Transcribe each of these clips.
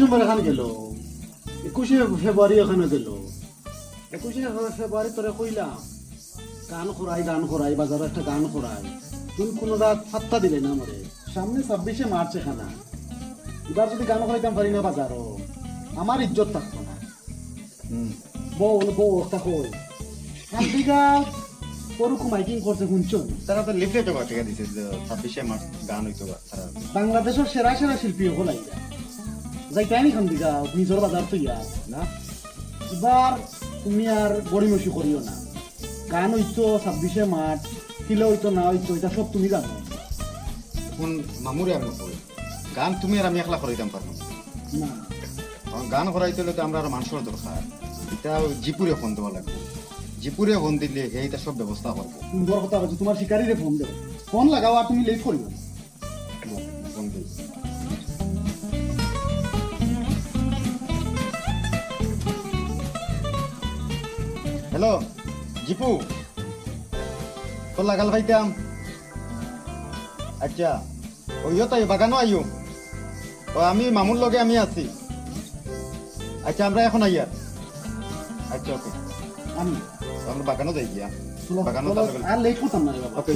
December এখানে গেল। একুশে ফেব্রুয়ারি এখানে গেল। একুশে ফেব্রুয়ারি তোরে কইলাম গান করাই গান করাই বাজারে একটা গান করাই তুমি কোনো রাত সাতটা দিলে না মরে সামনে ছাব্বিশে মার্চ এখানে। এবার যদি গান করাইতাম পারি না বাজারও। আমার ইজ্জত থাকতো না। বউ বউ একটা কই। মাইকিং করছে শুনছো তারা তো লিফলেটও টাকা দিছে ছাব্বিশে মার্চ গান হইতো বাংলাদেশের সেরা সেরা শিল্পী হল আইয়া যাইতাই নি খান দিঘা নিজের বাজার তো ইয়া না? এবার তুমি আর গড়িমসি করিও না। গান হইতো ছাব্বিশে মার্চ কিলো হইতো না হইতো এটা সব তুমি জানো। এখন মামুরে আমি কই গান তুমি আর আমি একলা করাইতাম পারব না। গান করাইতে হলে তো আমরা আর মানুষের দরকার। এটা জিপুরে ফোন দেওয়া লাগবে। জিপুরে ফোন দিলে এইটা সব ব্যবস্থা করব সুন্দর কথা তোমার শিকারিরে ফোন দেবো। ফোন লাগাও আর তুমি লেট করিও। জিপু তোর লাগাল ভাইতাম আচ্ছা ওইও তাই বাগানো আইও ও আমি মামুর লগে আমি আছি। আচ্ছা আমরা এখন আইয়া। আচ্ছা ওকে। আমি। আমরা বাগানো যাই গিয়া। বাগানো আর লেট করতাম না বাবা। ওকে।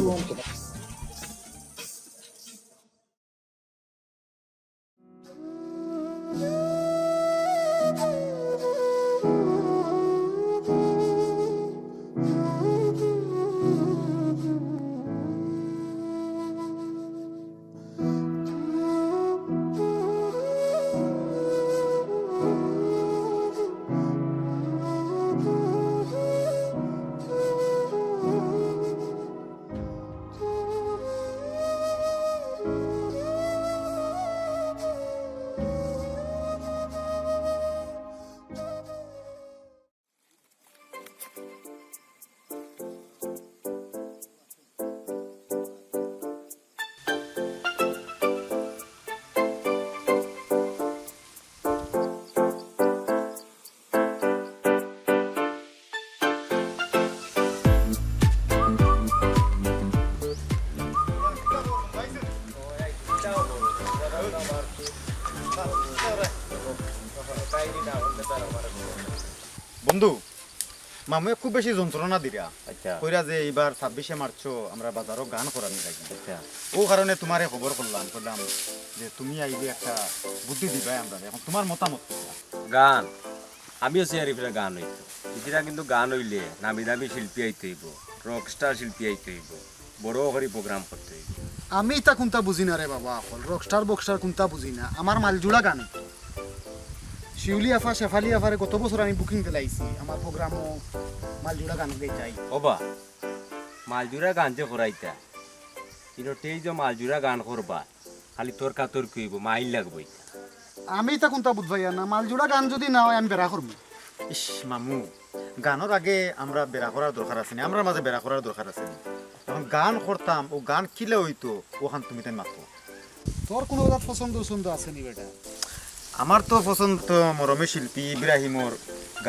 মামুয়ে খুব বেশি যন্ত্রণা দিরা। আচ্ছা। কইরা যে এইবার ছাব্বিশে মার্চও আমরা বাজারও গান করানি লাগি আচ্ছা। ও কারণে তোমারে খবর করলাম করলাম যে তুমি আইলে একটা বুদ্ধি দিবাই আমরা। এখন তোমার মতামত? গান। আমিও সিয়ারিফের গান হইতো ইতিরা কিন্তু গান হইলে নামি দামি শিল্পী আইতে হইব রক স্টার শিল্পী আইতে হইব বড় করে প্রোগ্রাম করতে হইব। আমি ইতা কোনটা বুঝি না রে বাবা অকল রকস্টার বক্সটার কোনটা বুঝি না। আমার মালজোড়া গান। শিউলি আফা শেফালি আফারে গত বছর আমি বুকিং দিলাইছি আমার প্রোগ্রামও মালজোড়া গান গাই যাই ওবা মালজুরা গান যে করাইতা কিন্তু তেই যে মালজুরা গান করবা খালি তোর কাতর কইব মাইল লাগবো ইতা। আমি তা কোনটা বুঝবাই না মালজোড়া গান যদি না হয় আমি বেড়া করব ইস মামু গানের আগে আমরা বেড়া করার দরকার আছে না? আমরা মাঝে বেড়া করার দরকার আছে না? গান করতাম ও গান কিলে হইতো ওখান তুমি তাই মাতো তোর কোনো পছন্দ পছন্দ আছে নি বেটা? আমার তো পছন্দ তো মরমী শিল্পী ইব্রাহিমর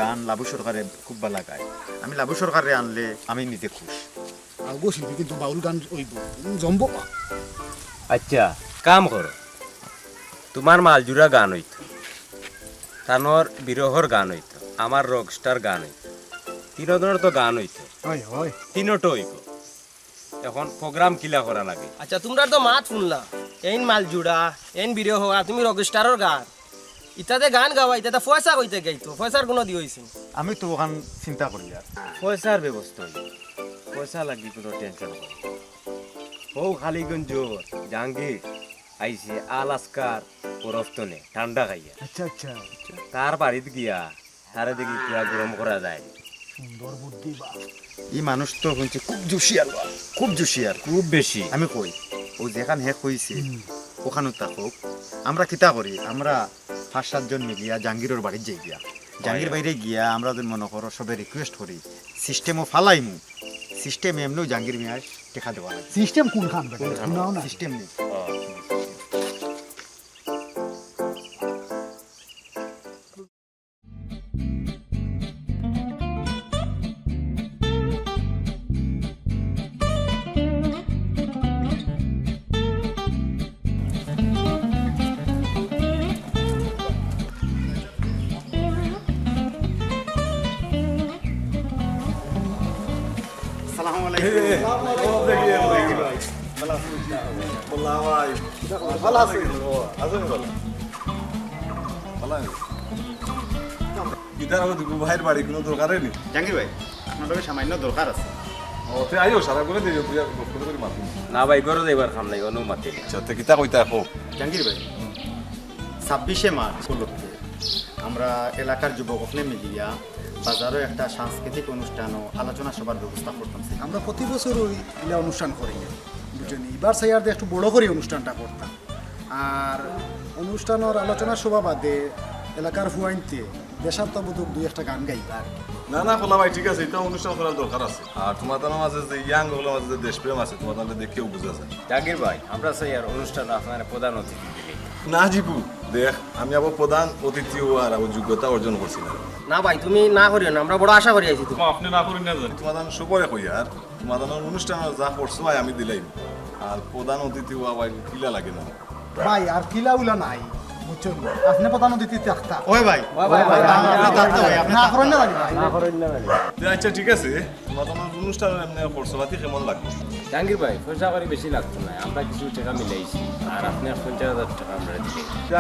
গান লাবু সরকারে খুব ভালো লাগায়। আমি লাবু সরকারে আনলে আমি নিজে খুশ। শিল্পী কিন্তু বাউল গান ওইব জম্ব আচ্ছা কাম করো। তোমার মালজুরা গান হইতো। তানোর বিরহর গান হইতো। আমার রক স্টার গান হইতো। তিনজনের তো গান হইতো। তিনটো হইব। এখন প্রোগ্রাম কিলা করা লাগে? আচ্ছা তোমরা তো মাত শুনলা। এইন মাল জুড়া এইন বিরহ তুমি রকস্টারের গান। ইতাতে গান গাওয়া ইতাতে পয়সা কইতে গাইতো পয়সার কোনো দি হইছে। আমি তো ওখান চিন্তা করি আর। পয়সার ব্যবস্থা পয়সা লাগি কোনো টেনশন ও খালিগঞ্জ জাহাঙ্গীর আইছে আলাস্কার পরফতনে ঠান্ডা খাইয়া। আচ্ছা আচ্ছা। তার বাড়িতে গিয়া তারে দেখি কিয়া গরম করা যায়। সুন্দর বুদ্ধি বা। এই মানুষ তো শুনছি খুব জুসিয়ার খুব জুসিয়ার খুব বেশি। আমি কই ও যেখান শেষ হয়েছে ওখানে থাকুক আমরা কিতা করি? আমরা পাঁচ সাতজন মিলিয়া জাহাঙ্গীরের বাড়ি যাই গিয়া। জাহাঙ্গীর বাইরে গিয়া আমরা যদি মনে করো সবে রিকোয়েস্ট করি সিস্টেমও ফালাইমু। সিস্টেম এমনিও জাহাঙ্গীর মিয়া টেকা দেওয়া সিস্টেম কোন খান সিস্টেম শুনাও না সিস্টেম নেই ভালো। আছে ইতার আমার দুপুর ভাইয়ের বাড়ি কোনো দরকারই নেই। জাহাঙ্গীর ভাই আপনার সামান্য দরকার আছে। ও তুই আইও সারা করে দিও তুই আর করে মাতি না। ভাই গরো যাইবার খাম নাই অনুমতি নেই। আচ্ছা কিতা কইতা কো জাহাঙ্গীর ভাই ছাব্বিশে মার্চ উপলক্ষে আমরা এলাকার যুবকলে মিলিয়া বাজারে একটা সাংস্কৃতিক অনুষ্ঠান ও আলোচনা সভার ব্যবস্থা করতাম। আমরা প্রতি বছর ওই অনুষ্ঠান করি। বুঝছেন এবার চাই আর একটু বড় করে অনুষ্ঠানটা করতাম। আর অনুষ্ঠানের আলোচনা শোভা বাদে এলাকার ফুয়াইনতে দেশাত্মবোধক দুই একটা গান গাইবা আর না না খোলা ভাই ঠিক আছে এটা অনুষ্ঠান করার দরকার আছে। আর তোমার তার মাঝে যে ইয়াংগুলো মাঝে যে দেশপ্রেম আছে তোমার তাহলে দেখেও বুঝা যায় জাহাঙ্গীর ভাই আমরা চাই আর অনুষ্ঠান আপনার প্রধান অতিথি না জিপু দেখ আমি আবার প্রধান অতিথি আর আবার যোগ্যতা অর্জন করছি না। না ভাই তুমি না করিও না আমরা বড় আশা করি আছি তুমি। আপনি না করেন না তোমার দান সুপরে কই আর তোমার দান অনুষ্ঠান যা করছ ভাই আমি দিলাই আর প্রধান অতিথি হওয়া ভাই কিলা লাগে না। ভাই আর কিলা উলা নাই? বুঝছেন আপনি প্রধান অতিথি থাকতা ওই ভাই। আপনি থাকতে ভাই, আপনি না করেন না ভাই। জানি ভাই। যে আচ্ছা ঠিক আছে। অনুষ্ঠান করছ বাতি কেমন লাগবে? জাহাঙ্গীর ভাই পয়সা করে বেশি লাগতো না। আমরা কিছু টাকা মিলাইছি। আর আপনি পঞ্চাশ হাজার টাকা আমরা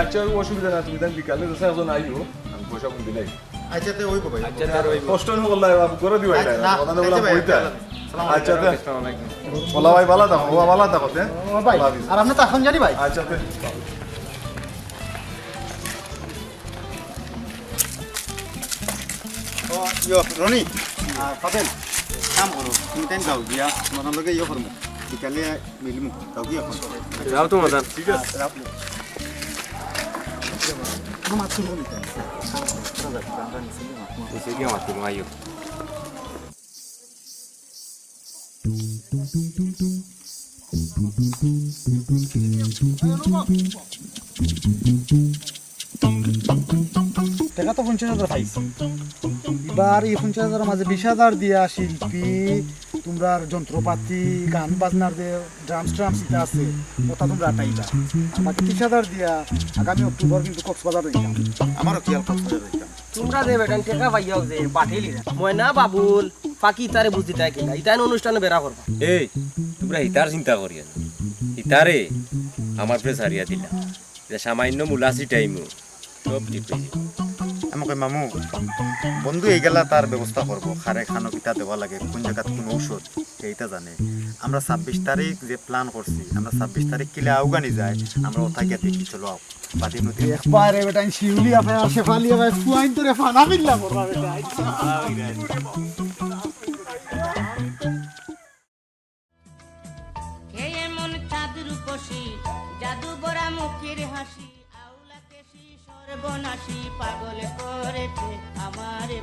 আচ্ছা অসুবিধা না তুমি বিকালে দশে একজন আইও আমি পয়সা দিলাই। আচ্ছা ভাই। আচ্ছা তার কষ্ট না করলে আমি করে দিবাই আচ্ছা, না, কথা বললাম ভাই, বইতা। বলা ভালো থাকো বাবা ভালো থাকো তে। ভাই আর আপনি তো এখন জানি ভাই। আচ্ছা তে। ও, ইয়ো, রনি। আর কাম করো। তুমি টাইম যাও গিয়া তোমার লগে ইয়ে করব বিকালে মিলিমু। যাও গিয়া এখন? যাও তো মজান ঠিক আছে মাছ শুরু নিতে এসে গিয়ে মাতি মাইও টাকা তো পঞ্চাশ হাজার পাইছি। এবার এই পঞ্চাশ হাজারের মাঝে বিশ হাজার দিয়া শিল্পী তোমরা যন্ত্রপাতি গান বাজনার যে ড্রামস ট্রামস ইটা আছে ওটা তোমরা আটাইবা আর বাকি তিরিশ হাজার দিয়া আগামী অক্টোবর কিন্তু কক্সবাজার রইলাম আমারও কি অল্প করে তোমরা যে বেটান টেকা পাইয়াও যে পাঠিয়ে ময়না বাবুল ফাঁকি ইতারে বুঝতে দেয় কিনা। ইতান অনুষ্ঠানে বেড়া করবা। এই তোমরা হিতার চিন্তা করিয়া না হিতারে আমার প্রেস হারিয়া দিলা সামান্য মুলাসি টাইমও আমাকে মামু বন্ধু এই গেলা তার ব্যবস্থা করব। খারে খানো কিতা দেওয়া লাগে কোন জায়গাত কোন ঔষধ এইটা জানে। আমরা ছাব্বিশ তারিখ যে প্ল্যান করছি আমরা ছাব্বিশ তারিখ কিলে আউগানি যায় আমরা ওথা গিয়ে দেখি চলো আও বাদি নদী একবারে বেটা শিউলি আপনার শেফালি আপে ফুয়াইন তোরে ফানা মিললাম ওরা বেটা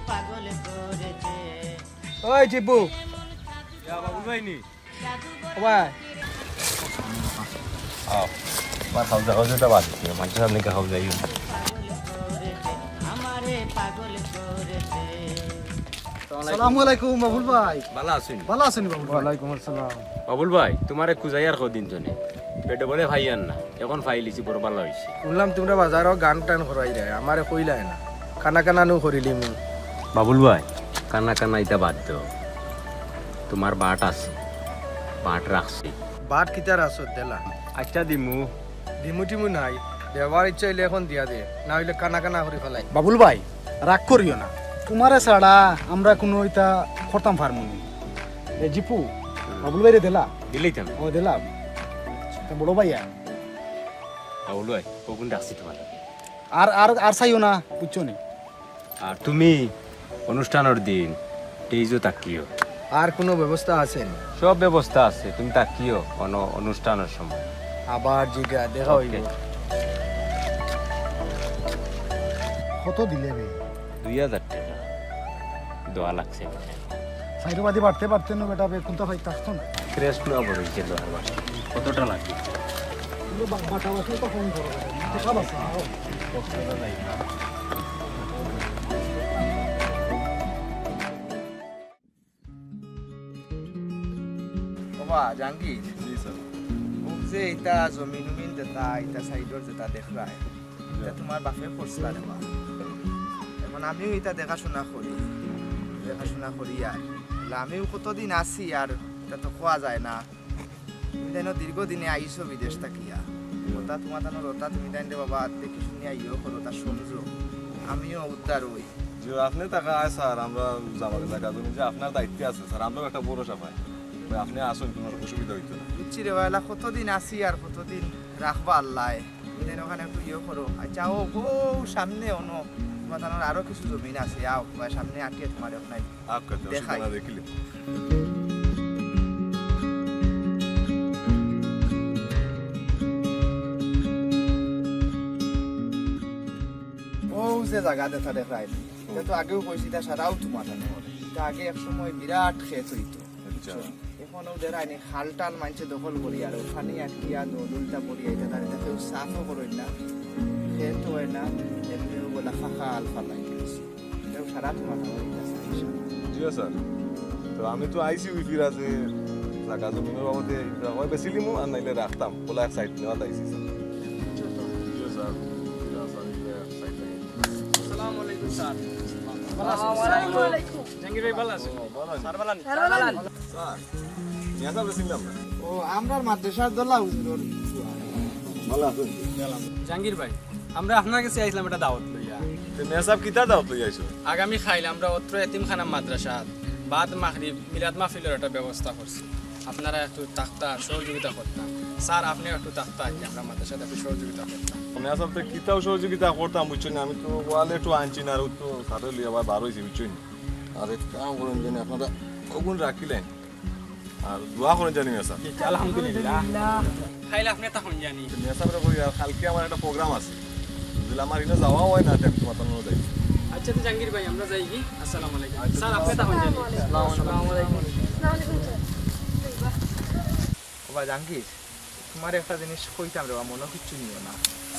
পাগল করেছে। ওই টিপু ভাই আমার বাদ সামনে আসসালামু আলাইকুম বাবুল ভাই। ভালো আছেন? ভালো আছেন বাবুল ওয়ালাইকুম আসসালাম। বাবুল ভাই তোমারে খুঁজাই আর কদিন জনে পেটে বলে ভাই আর না। এখন ফাইলিছি বড় ভালো হয়েছে শুনলাম তোমরা বাজারও গান টান করাই রে আমারে কইলাই না। খানা কানা নু করিলি মু। বাবুল ভাই কান্না কান্না ইটা বাদ দাও তোমার বাট আছে বাট রাখছি। বাট কিতার আসত দেলা। আচ্ছা দিমু। দিমু টিমু নাই দেওয়ার ইচ্ছা হইলে এখন দিয়া দে না হইলে কানা কানা করি ফেলাই। বাবুল ভাই রাগ করিও না। তোমারে ছাড়া আমরা কোনো ইটা করতাম পারমু না। এ জিপু বাবুল ভাই রে দিলা। দিলেই তো ও দিলাম তা বড় ভাইয়া। বাবুল ভাই কখন ডাকছি তোমার? আর আর আর চাইও না বুঝছ নি। আর তুমি? অনুষ্ঠানের দিন তেইজও তাকিও আর কোনো ব্যবস্থা আছে সব ব্যবস্থা আছে তুমি তাকিও কোনো অনুষ্ঠানের সময় আবার জিগা দেখা হইবে কত দিলে রে দুই হাজার টাকা দোয়া লাগছে সাইডবাদি বাড়তে পারতে না বেটা বে কোনটা ভাই থাকতো না ফ্রেশ নেওয়া বড় হয়েছে দোয়ার বাসা কতটা লাগবে বাটা বাসা তো ফোন করো সব আছে জাহাঙ্গীর মোক যে এটা জমিন উমিন যেটা এটা সাইডর যেটা দেখলাই এটা তোমার বাপে করছিলা দেবা এখন আমিও এটা দেখাশোনা করি দেখাশোনা করি আর আমিও কতদিন আছি আর এটা তো খোয়া যায় না তুমি দীর্ঘদিনে আইসো বিদেশ থাকিয়া ওটা তোমার তানো রতা তুমি রে বাবা দেখি শুনি আইও করো তা সমঝো আমিও উদ্ধার হই যে আপনি টাকা স্যার আমরা যাবার জায়গা যে আপনার দায়িত্বে আছে স্যার আমরাও একটা ভরসা পাই আপনি আসুন কোনো অসুবিধা হইতো না। বুঝছি রে কতদিন আসি আর কতদিন রাখবা আল্লাহ। দেন ওখানে একটু ইয়ে করো। আচ্ছা ও ও সামনে অনো তোমার আরও কিছু জমিন আছে আও বা সামনে আটিয়ে তোমার ওখানে দেখাই। দেখিলে। যে জায়গা দেখা দেখায় তো আগেও কইছি তা সারাও তোমার এটা আগে এক সময় বিরাট ক্ষেত হইতো। আচ্ছা। এখন ওদের আইনি খাল টাল মানছে দখল করি আর ওখানে আটকিয়া দোলটা পড়ি এটা তার এটা কেউ সাফও করেন না। খেতে হয় না এমনিও বলা ফাঁকা আলফা লাগে কেউ সারা তোমার এটা স্যার। তো আমি তো আইসি উই ফিরা যে জায়গা জমিনের বাবদে হয় বেশি লিমু আর নাইলে রাখতাম বলে এক সাইড নেওয়া আইসি স্যার। জি স্যার। ও আমরা মাদ্রাসার দোলা হুজুর জাহাঙ্গীর ভাই আমরা আপনার কাছে আইছিলাম একটা দাওয়াত লইয়া। মেসাব কিতা দাও তুই আইছো? আগামী খাইলে আমরা অত্র এতিমখানা মাদ্রাসা বাদ মাহরিব মিলাদ মাহফিলের একটা ব্যবস্থা করছি। আপনারা একটু তাক্তা সহযোগিতা করতাম। স্যার আপনি একটু তাক্তা আমরা মাদ্রাসাতে একটু সহযোগিতা করতাম। তো কিতাও সহযোগিতা করতাম আমি তো ওয়ালে একটু আনছি না আর তো সারে লিয়ে আবার বার হয়েছি বুঝছ আর এক কাম করেন জানি আপনারা রাখিলেন। আর দোয়া করেন জানি মেসাব আলহামদুলিল্লাহ। খাইলে আপনি তখন জানি। মেসাবরে কই আর কালকে আমার একটা প্রোগ্রাম আছে। যদি আমার এখানে যাওয়া হয় না টাইম তোমার তো যাই। আচ্ছা তো জাহাঙ্গীর ভাই আমরা যাই কি? আসসালামু আলাইকুম। স্যার আপনি তখন জানি। বাবা জাহাঙ্গীর তোমার একটা জিনিস কইতাম রে মনে কিচ্ছু নিও না।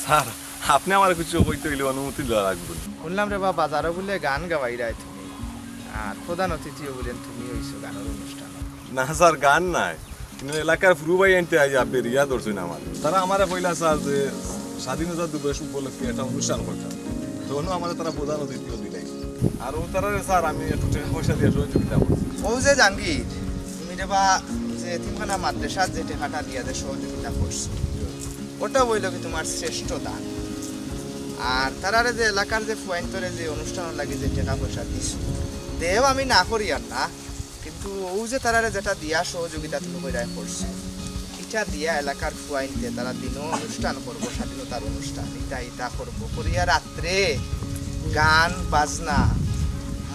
স্যার আপনি আমার কিছু কইতে হইলে অনুমতি দেওয়া লাগবে। শুনলাম রে বাবা বাজারও বলে গান গাওয়াইরাই তুমি। আর প্রধান অতিথিও বলেন তুমি হইছো গানের অনুষ্ঠান। না স্যার গান নাই। কিন্তু এলাকার ফুরু ভাই আনতে আজ আপনি রিয়া ধরছেন আমার। তারা আমার কইলা স্যার যে স্বাধীনতা দিবস উপলক্ষে একটা অনুষ্ঠান করতাম তখনও আমার তারা প্রধান অতিথিও দিলাই আর ও তারা স্যার, আমি একটু টাকা পয়সা দিয়ে সহযোগিতা করছি ও যে জাহাঙ্গীর, তুমি রে বা যে তিনখানা মাদ্রাসার যে টেকাটা দিয়া যে সহযোগিতা করছ, ওটা বইল কি তোমার শ্রেষ্ঠ দান? আর তারারে যে এলাকার যে ফুয়াইন্তরে যে অনুষ্ঠান লাগে যে টাকা পয়সা দিছ, দেও আমি না করি আর না। কিন্তু ও যে তারারে যেটা দিয়া সহযোগিতা তুমি কইরা করছ এটা দিয়া এলাকার ফুয়াইনতে তারা দিনও অনুষ্ঠান করব স্বাধীনতার অনুষ্ঠান এটা এটা করব। করিয়া রাত্রে গান বাজনা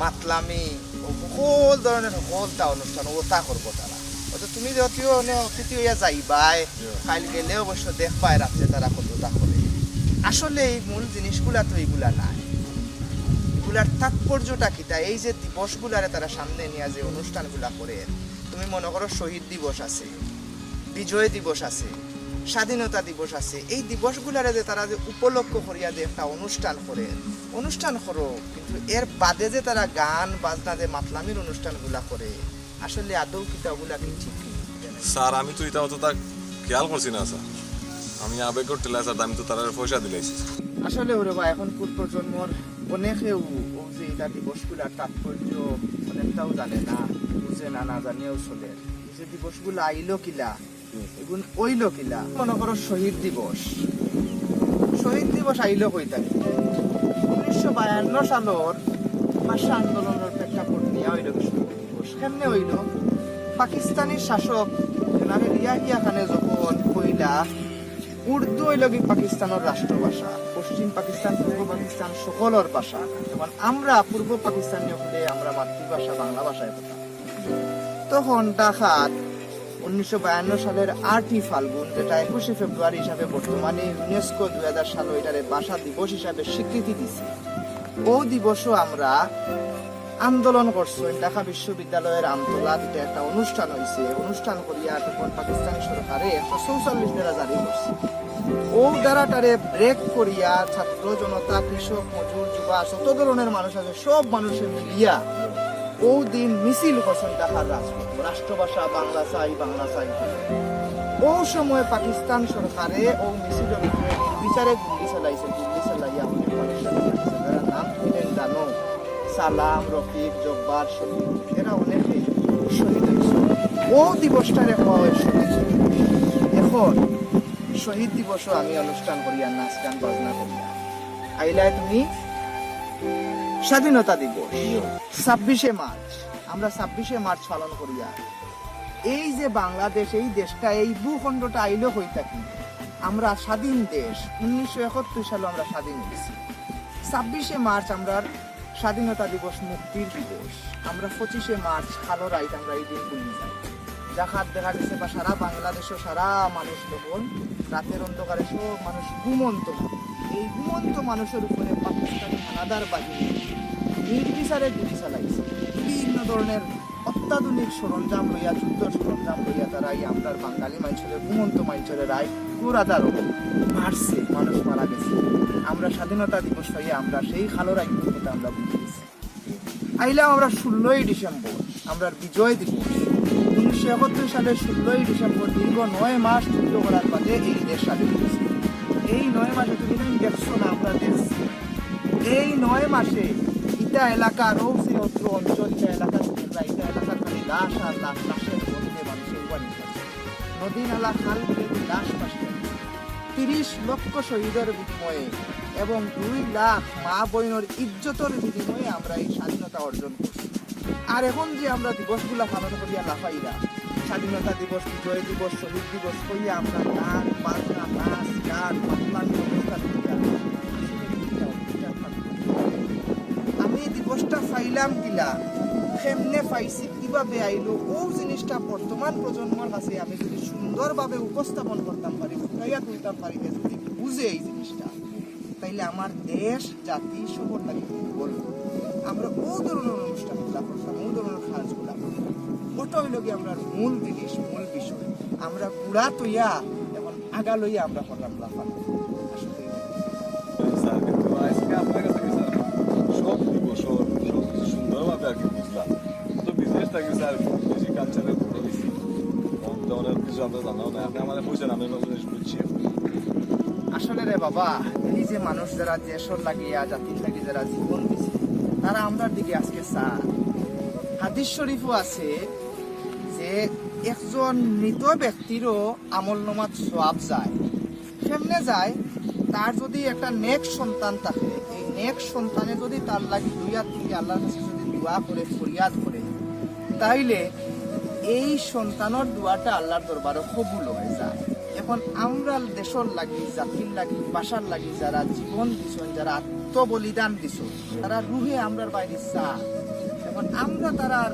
মাতলামি সকল ধরনের সকলটা অনুষ্ঠান ওটা করব তারা। অত তুমি যদিও মানে অতিথি হইয়া যাইবাই কাল গেলে অবশ্য দেখবাই রাত্রে তারা কতটা করে। আসলে এই মূল জিনিসগুলা তো এইগুলা নাই। এগুলার তাৎপর্যটা কিটা এই যে দিবসগুলারে তারা সামনে নিয়ে যে অনুষ্ঠানগুলা করে তুমি মনে করো শহীদ দিবস আছে বিজয় দিবস আছে স্বাধীনতা দিবস আছে এই দিবসগুলারে যে তারা যে উপলক্ষ করিয়া যে একটা অনুষ্ঠান করে অনুষ্ঠান করো কিন্তু এর বাদে যে তারা গান বাজনা যে মাতলামির অনুষ্ঠানগুলা করে আসলে আদৌ কিতা ওগুলা কি ঠিক স্যার আমি তো এটা অতটা খেয়াল করছি না স্যার। আমি আবেগর টেলা স্যার আমি তো তারা পয়সা দিলাইছি। আসলে ওরে বা এখন পূর্ব প্রজন্মর অনেকেও যে এটা দিবসগুলার তাৎপর্য অনেকটাও জানে না, বুঝে না না জানিয়েও চলে। যে দিবসগুলো আইলো কিলা, এগুন ওইলো কিলা। মনে করো শহীদ দিবস। শহীদ দিবস আইলো কইতা উনিশশো বায়ান্ন সালের ভাষা আন্দোলনের প্রেক্ষাপট নিয়ে হইল শহীদ দিবস। কেমনে হইল? পাকিস্তানি শাসক জেনারেল ইয়াহিয়া খানে যখন কইলা উর্দু হইল কি পাকিস্তানের রাষ্ট্রভাষা, পশ্চিম পাকিস্তান, পূর্ব পাকিস্তান সকলের ভাষা। যেমন আমরা পূর্ব পাকিস্তানি হলে আমরা মাতৃভাষা, বাংলা ভাষায় কথা তখন ঢাকাত উনিশশো বায়ান্ন সালের আটই ফাল্গুন, যেটা একুশে ফেব্রুয়ারি হিসাবে বর্তমানে ইউনেস্কো দুই হাজার সাল এটারে ভাষা দিবস হিসাবে স্বীকৃতি দিছে। ও দিবসও আমরা আন্দোলন করছ। ঢাকা বিশ্ববিদ্যালয়ের আমতলাত একটা অনুষ্ঠান হয়েছে অনুষ্ঠান করিয়া তখন পাকিস্তান সরকারে একশো চৌচল্লিশ দ্বারা জারি করছে। ও দ্বারাটারে ব্রেক করিয়া ছাত্র, জনতা, কৃষক, মজুর, যুবা, যত ধরনের মানুষ আছে, সব মানুষের মিলিয়া ও দিন মিছিল করছেন ঢাকার রাজপথ। রাষ্ট্রভাষা, বাংলা চাই বাংলা চাই। ও সময় পাকিস্তান সরকারে ও উপরে বিচারে গুলি চালাইছে। সালাম, রফিক, জব্বার, শফিক, এরা অনেকেই শহীদ হয়েছে। ও দিবসটারে হওয়া হয় শহীদ দিবস। শহীদ দিবসও আমি অনুষ্ঠান করিয়া নাচ গান, বাজনা করিয়া আইলায় তুমি? স্বাধীনতা দিবস, ছাব্বিশে মার্চ। আমরা ছাব্বিশে মার্চ পালন করিয়া এই যে বাংলাদেশ, এই দেশটা, এই ভূখণ্ডটা আইলো হই থাকি। আমরা স্বাধীন দেশ। উনিশশো একাত্তর সালে আমরা স্বাধীন হয়েছি। ছাব্বিশে মার্চ আমরা স্বাধীনতা দিবস মুক্তির দিবস। আমরা পঁচিশে মার্চ খালো রাইট আমরা এই দিন বলি যাই। দেখার দেখা গেছে বা সারা বাংলাদেশও সারা মানুষ তখন রাতের অন্ধকারে সব মানুষ ঘুমন্ত। এই ঘুমন্ত মানুষের উপরে পাকিস্তানি হানাদার বাহিনী নির্বিচারে গুলি চালাইছে। বিভিন্ন ধরনের অত্যাধুনিক সরঞ্জাম লইয়া, যুদ্ধ সরঞ্জাম লইয়া তারা এই আমরার বাঙালি মানুষের ঘুমন্ত মানুষের রায় কুরাদার মারছে, মানুষ মারা গেছে। আমরা স্বাধীনতা দিবস হইয়া আমরা সেই খালো রাইতের কথা আমরা বুঝেছি আইলাম আমরা ষোলোই ডিসেম্বর, আমরা বিজয় দিবস। উনিশশো একাত্তর সালের ষোলোই ডিসেম্বর দীর্ঘ নয় মাস যুদ্ধ করার বাদে এই দেশ স্বাধীন হয়েছে। এই নয় মাসে তুমি দেখছ না, আমরা দেখছি। এই নয় মাসে ইটা এলাকার রৌসি অত্র অঞ্চল এলাকা ইটা এলাকার খালি লাশ আর লাশ লাশের মধ্যে মানুষের বাড়ি নদী নালা খাল বিলে লাশ পাশে তিরিশ লক্ষ শহীদের বিনিময়ে এবং দুই লাখ মা বইনের ইজ্জতের বিনিময়ে আমরা এই স্বাধীনতা অর্জন করছি। আর এখন যে আমরা দিবসগুলা পালন করিয়া লাফাইরা স্বাধীনতা দিবস, বিজয় দিবস, শহীদ দিবস করিয়া আমরা গান, বাজনা, নাচ, গান মাতলামি অনুষ্ঠান আমি দিবসটা পাইলাম কিলা কেমনে পাইছি, কীভাবে আইলো ও জিনিসটা বর্তমান প্রজন্মর কাছে আমি যদি সুন্দরভাবে উপস্থাপন করতাম পারি ফুটাইয়া তুলতাম পারি যদি বুঝে এই জিনিসটা, তাইলে আমার দেশ, জাতি, শহর লাগে বলব আমরা ও ধরনের অনুষ্ঠানগুলা করতাম ও ধরনের কাজগুলা করতাম। ওটা হইল কি আমরা মূল জিনিস, মূল বিষয়। আমরা গুড়া তৈয়া এবং আগা লইয়া আমরা করলাম লাফানো আসলে সব দিবস, সব সুন্দরভাবে আর কি বুঝলাম। বিজনেস থাকি স্যার বেশি কালচারের হয়েছি অনেক কিছু আমরা জানাও না আপনি আমাদের পয়সা আমি জিনিস বুঝছি আসলে রে বাবা এই যে মানুষ যারা দেশর লাগিয়া জাতির লাগি যারা জীবন দিছে তারা আমরার দিকে আজকে চায় হাদিস শরীফও আছে যে একজন মৃত ব্যক্তিরও আমল নমাত সোয়াব যায় কেমনে যায় তার যদি একটা নেক সন্তান থাকে এই নেক সন্তানে যদি তার লাগি দুই হাত তুলি আল্লাহর কাছে যদি দোয়া করে ফরিয়াদ করে তাইলে এই সন্তানের দোয়াটা আল্লাহর দরবারে কবুল হয়ে যায়। এখন আমরা দেশর লাগি, জাতির লাগি বাসার লাগি, যারা জীবন দিছন, যারা আত্মবলিদান দিছ তারা রুহে আমরার বাইরে চা এখন আমরা তারার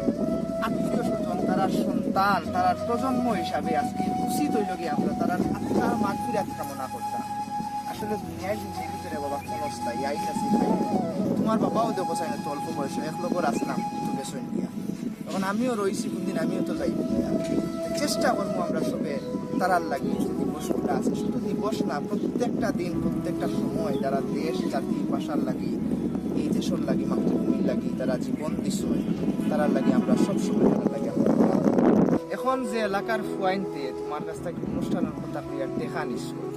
আত্মীয় স্বজন, তারা সন্তান, তারা প্রজন্ম হিসাবে আজকে উচিত হইল গিয়ে আমরা তারা আত্মার মাগফিরাত কামনা করতাম। আসলে দুনিয়ায় জিন্দগির ভিতরে বাবা ক্ষণস্থায়ী আইন আছে তোমার বাবাও দেখো চাই না, তো অল্প বয়সে, এক লগর আসলাম তো বেসন তখন আমিও রয়েছি কোনদিন, আমিও তো যাই চেষ্টা করব আমরা সবে তারার লাগি দিবসগুলো আছে শুধু দিবস না প্রত্যেকটা দিন, প্রত্যেকটা সময় যারা দেশ, জাতি, ভাষার লাগি, এই দেশের লাগি, মাতৃভূমির লাগি, তারা জীবন দিছয় তারার লাগি আমরা সব সময় তারার লাগি আমরা এখন যে এলাকার ফুয়াইনতে তোমার কাছ থেকে অনুষ্ঠানের কথা ক্লিয়ার দেখা নিশ্চয়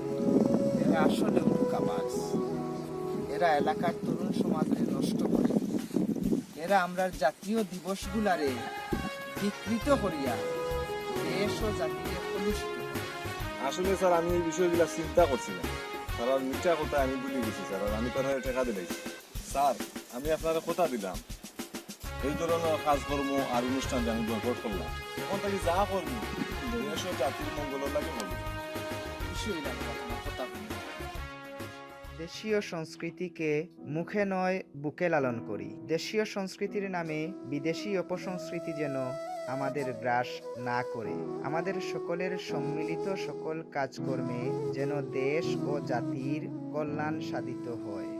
এরা আসলে উল্কাবাজ এরা এলাকার তরুণ সমাজকে নষ্ট এরা আমরা জাতীয় দিবসগুলারে বিকৃত করিয়া দেশ ও জাতিকে কলুষিত আসলে স্যার আমি এই বিষয়গুলো চিন্তা করছি না। স্যার আর মিথ্যা কথা আমি ভুলে গেছি স্যার আর আমি তার টাকা দিলাইছি স্যার আমি আপনারা কথা দিলাম। এই ধরনের কাজকর্ম আর অনুষ্ঠান আমি বয়কট করলাম। এখন থেকে যা করব দেশ ও জাতির মঙ্গলের লাগে না, কথা বলি। দেশীয় সংস্কৃতিকে মুখে নয়, বুকে লালন করি। দেশীয় সংস্কৃতির নামে বিদেশি অপসংস্কৃতি যেন আমাদের গ্রাস না করে। আমাদের সকলের সম্মিলিত সকল কাজকর্মে যেন দেশ ও জাতির কল্যাণ সাধিত হয়।